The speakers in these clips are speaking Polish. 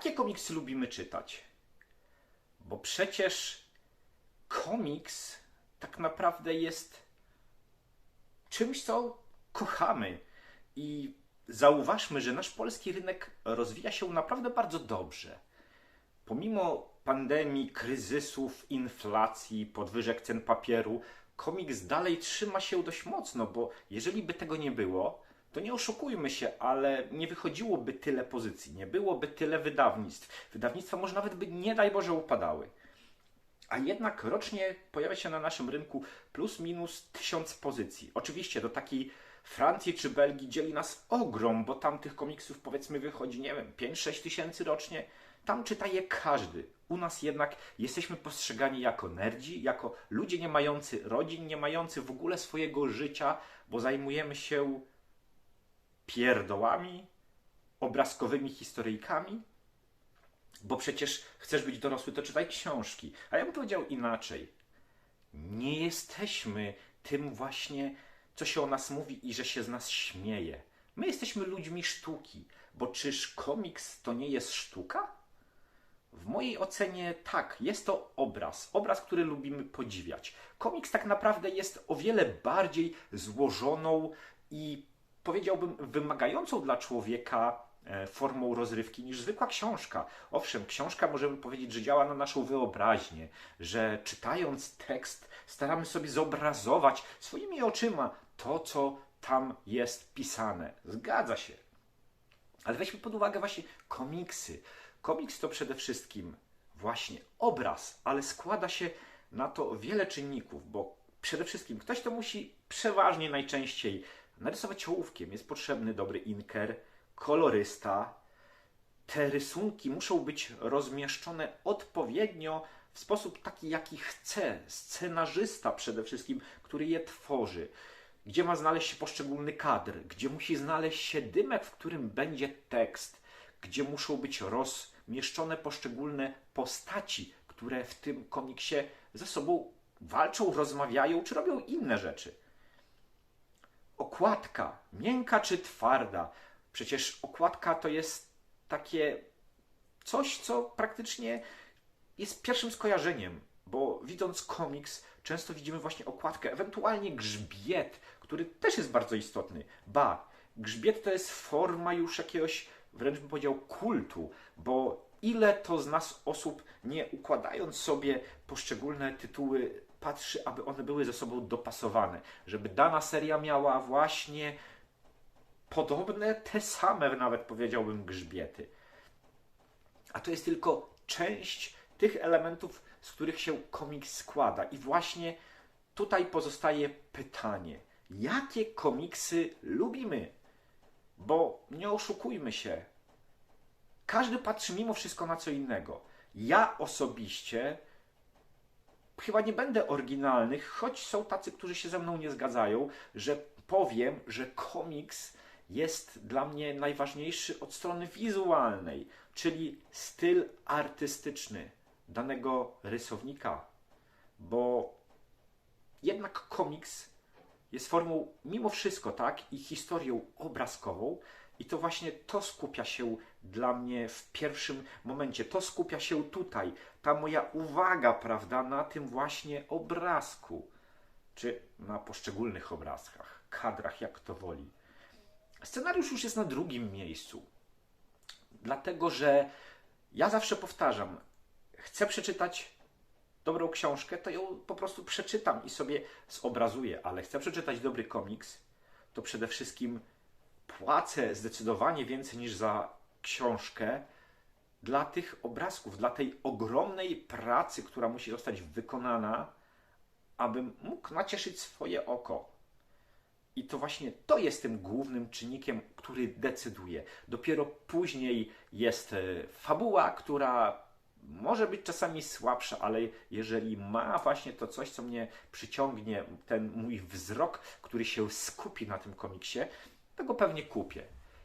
jakie komiksy lubimy czytać? Bo przecież komiks tak naprawdę jest czymś, co kochamy. I zauważmy, że nasz polski rynek rozwija się naprawdę bardzo dobrze. Pomimo pandemii, kryzysów, inflacji, podwyżek cen papieru, komiks dalej trzyma się dość mocno, bo jeżeli by tego nie było, to nie oszukujmy się, ale nie wychodziłoby tyle pozycji, nie byłoby tyle wydawnictw. Wydawnictwa może nawet by, nie daj Boże, upadały. A jednak rocznie pojawia się na naszym rynku plus minus tysiąc pozycji. Oczywiście do takiej Francji czy Belgii dzieli nas ogrom, bo tam tych komiksów powiedzmy wychodzi, nie wiem, 5-6 tysięcy rocznie. Tam czyta je każdy. U nas jednak jesteśmy postrzegani jako nerdzi, jako ludzie nie mający rodzin, nie mający w ogóle swojego życia, bo zajmujemy się pierdołami, obrazkowymi historyjkami. Bo przecież chcesz być dorosły, to czytaj książki. A ja bym powiedział inaczej. Nie jesteśmy tym właśnie, co się o nas mówi i że się z nas śmieje. My jesteśmy ludźmi sztuki, bo czyż komiks to nie jest sztuka? W mojej ocenie tak, jest to obraz, obraz, który lubimy podziwiać. Komiks tak naprawdę jest o wiele bardziej złożoną i powiedziałbym wymagającą dla człowieka e, formą rozrywki niż zwykła książka. Owszem, książka możemy powiedzieć, że działa na naszą wyobraźnię, że czytając tekst staramy sobie zobrazować swoimi oczyma to, co tam jest pisane. Zgadza się. Ale weźmy pod uwagę właśnie komiksy. Komiks to przede wszystkim właśnie obraz, ale składa się na to wiele czynników, bo przede wszystkim ktoś to musi przeważnie najczęściej narysować ołówkiem. Jest potrzebny dobry inker, kolorysta. Te rysunki muszą być rozmieszczone odpowiednio w sposób taki, jaki chce scenarzysta przede wszystkim, który je tworzy. Gdzie ma znaleźć się poszczególny kadr, gdzie musi znaleźć się dymek, w którym będzie tekst, gdzie muszą być rozmieszczone poszczególne postaci, które w tym komiksie ze sobą walczą, rozmawiają czy robią inne rzeczy. Okładka, miękka czy twarda? Przecież okładka to jest takie coś, co praktycznie jest pierwszym skojarzeniem, bo widząc komiks, często widzimy właśnie okładkę, ewentualnie grzbiet, który też jest bardzo istotny. Ba, grzbiet to jest forma już jakiegoś, wręcz bym powiedział, kultu, bo ile to z nas osób, nie układając sobie poszczególne tytuły, patrzy, aby one były ze sobą dopasowane, żeby dana seria miała właśnie podobne, te same nawet powiedziałbym grzbiety. A to jest tylko część tych elementów, z których się komiks składa. I właśnie tutaj pozostaje pytanie, jakie komiksy lubimy? Bo nie oszukujmy się, każdy patrzy mimo wszystko na co innego. Ja osobiście chyba nie będę oryginalny, choć są tacy, którzy się ze mną nie zgadzają, że powiem, że komiks jest dla mnie najważniejszy od strony wizualnej, czyli styl artystyczny danego rysownika, bo jednak komiks jest formą mimo wszystko, tak, i historią obrazkową, i to właśnie to skupia się dla mnie w pierwszym momencie. To skupia się tutaj. Ta moja uwaga, prawda, na tym właśnie obrazku, czy na poszczególnych obrazkach, kadrach, jak to woli. Scenariusz już jest na drugim miejscu. Dlatego, że ja zawsze powtarzam, chcę przeczytać dobrą książkę, to ją po prostu przeczytam i sobie zobrazuję, ale chcę przeczytać dobry komiks, to przede wszystkim płacę zdecydowanie więcej niż za książkę dla tych obrazków, dla tej ogromnej pracy, która musi zostać wykonana, abym mógł nacieszyć swoje oko. I to właśnie to jest tym głównym czynnikiem, który decyduje. Dopiero później jest e, fabuła, która może być czasami słabsza, ale jeżeli ma właśnie to coś, co mnie przyciągnie, ten mój wzrok, który się skupi na tym komiksie, to go pewnie kupię.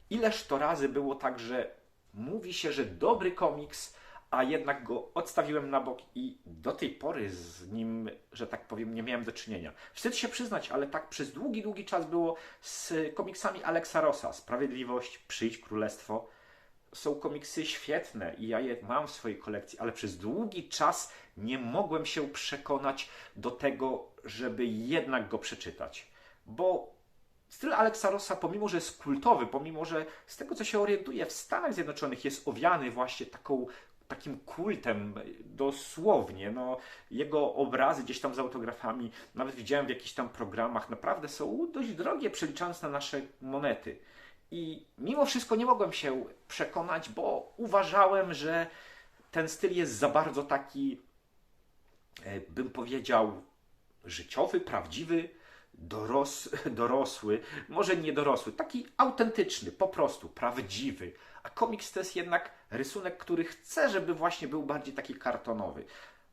Ileż to razy było tak, że mówi się, że dobry komiks, a jednak go odstawiłem na bok i do tej pory z nim, że tak powiem, nie miałem do czynienia. Wstyd się przyznać, ale tak przez długi, długi czas było z komiksami Alexa Rossa. Sprawiedliwość, Przyjdź Królestwo. są komiksy świetne i ja je mam w swojej kolekcji, ale przez długi czas nie mogłem się przekonać do tego, żeby jednak go przeczytać. Bo styl Alexa Rossa, pomimo że jest kultowy, pomimo że z tego co się orientuję w Stanach Zjednoczonych jest owiany właśnie taką takim kultem, dosłownie. No, jego obrazy gdzieś tam z autografami, nawet widziałem w jakichś tam programach, naprawdę są dość drogie, przeliczając na nasze monety. I mimo wszystko nie mogłem się przekonać, bo uważałem, że ten styl jest za bardzo taki, e, bym powiedział, życiowy, prawdziwy, doros, dorosły, może nie dorosły, taki autentyczny, po prostu, prawdziwy. A komiks to jest jednak rysunek, który chcę, żeby właśnie był bardziej taki kartonowy.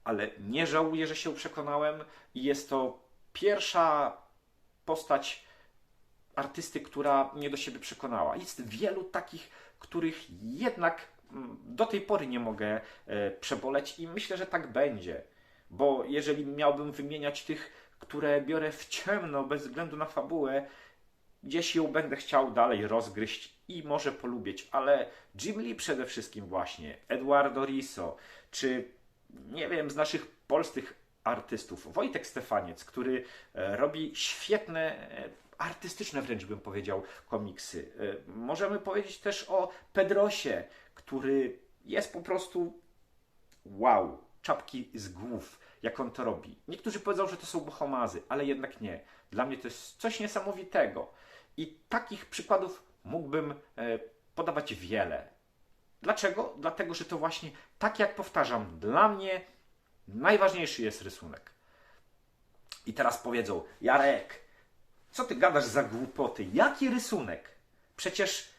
Ale nie żałuję, że się przekonałem i jest to pierwsza postać artysty, która mnie do siebie przekonała. Jest wielu takich, których jednak mm, do tej pory nie mogę e, przeboleć i myślę, że tak będzie. Bo jeżeli miałbym wymieniać tych, które biorę w ciemno, bez względu na fabułę, gdzieś ją będę chciał dalej rozgryźć i może polubić, ale Jim Lee przede wszystkim właśnie, Eduardo Riso, czy nie wiem, z naszych polskich artystów, Wojtek Stefaniec, który e, robi świetne, e, artystyczne wręcz bym powiedział, komiksy. E, możemy powiedzieć też o Pedrosie, który jest po prostu wow, czapki z głów, jak on to robi. Niektórzy powiedzą, że to są bohomazy, ale jednak nie. Dla mnie to jest coś niesamowitego. I takich przykładów mógłbym e, podawać wiele. Dlaczego? Dlatego, że to właśnie, tak jak powtarzam, dla mnie najważniejszy jest rysunek. I teraz powiedzą, Jarek, co ty gadasz za głupoty? Jaki rysunek? Przecież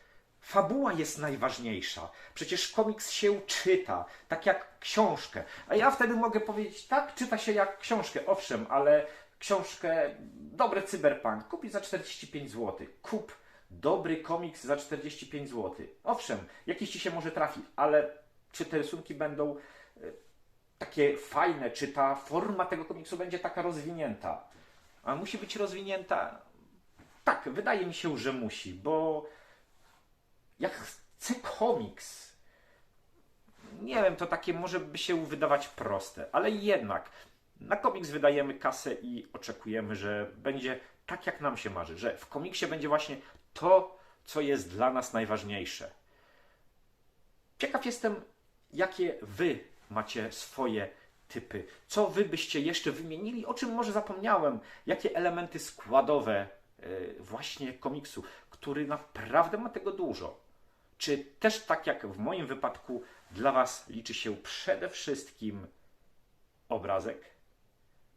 fabuła jest najważniejsza. Przecież komiks się czyta, tak jak książkę. A ja wtedy mogę powiedzieć, tak, czyta się jak książkę, owszem, ale książkę, dobry cyberpunk, kupić za 45 zł. Kup dobry komiks za 45 zł. Owszem, jakiś ci się może trafi, ale czy te rysunki będą e, takie fajne, czy ta forma tego komiksu będzie taka rozwinięta? A musi być rozwinięta? Tak, wydaje mi się, że musi, bo jak chcę komiks, nie wiem, to takie może by się wydawać proste, ale jednak na komiks wydajemy kasę i oczekujemy, że będzie tak, jak nam się marzy, że w komiksie będzie właśnie to, co jest dla nas najważniejsze. Ciekaw jestem, jakie wy macie swoje typy. Co wy byście jeszcze wymienili, o czym może zapomniałem? Jakie elementy składowe yy, właśnie komiksu, który naprawdę ma tego dużo? Czy też tak jak w moim wypadku, dla was liczy się przede wszystkim obrazek?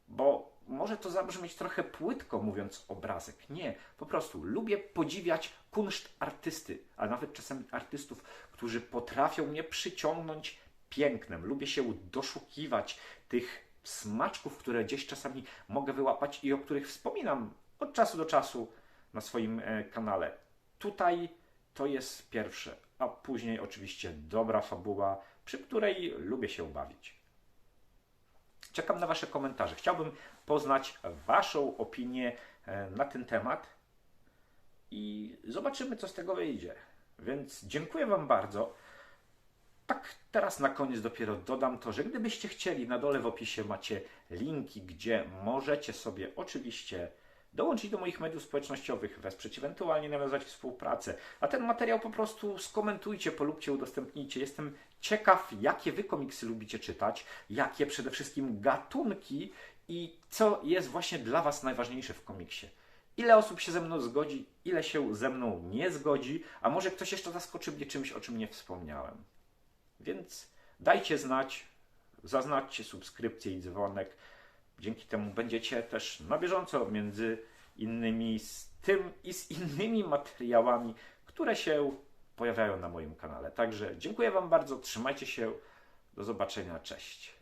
Bo może to zabrzmieć trochę płytko mówiąc obrazek. Nie, po prostu lubię podziwiać kunszt artysty, a nawet czasami artystów, którzy potrafią mnie przyciągnąć pięknem. Lubię się doszukiwać tych smaczków, które gdzieś czasami mogę wyłapać i o których wspominam od czasu do czasu na swoim e, kanale. Tutaj to jest pierwsze, a później oczywiście dobra fabuła, przy której lubię się bawić. Czekam na Wasze komentarze. Chciałbym poznać Waszą opinię e, na ten temat i zobaczymy, co z tego wyjdzie. Więc dziękuję Wam bardzo. Tak, teraz na koniec dopiero dodam to, że gdybyście chcieli, na dole w opisie macie linki, gdzie możecie sobie oczywiście dołączyć do moich mediów społecznościowych, wesprzeć, ewentualnie nawiązać współpracę. A ten materiał po prostu skomentujcie, polubcie, udostępnijcie. Jestem ciekaw, jakie wy komiksy lubicie czytać, jakie przede wszystkim gatunki i co jest właśnie dla was najważniejsze w komiksie. Ile osób się ze mną zgodzi, ile się ze mną nie zgodzi, a może ktoś jeszcze zaskoczy mnie czymś, o czym nie wspomniałem. Więc dajcie znać, zaznaczcie subskrypcję i dzwonek. Dzięki temu będziecie też na bieżąco między innymi z tym i z innymi materiałami, które się pojawiają na moim kanale. Także dziękuję Wam bardzo, trzymajcie się, do zobaczenia, cześć.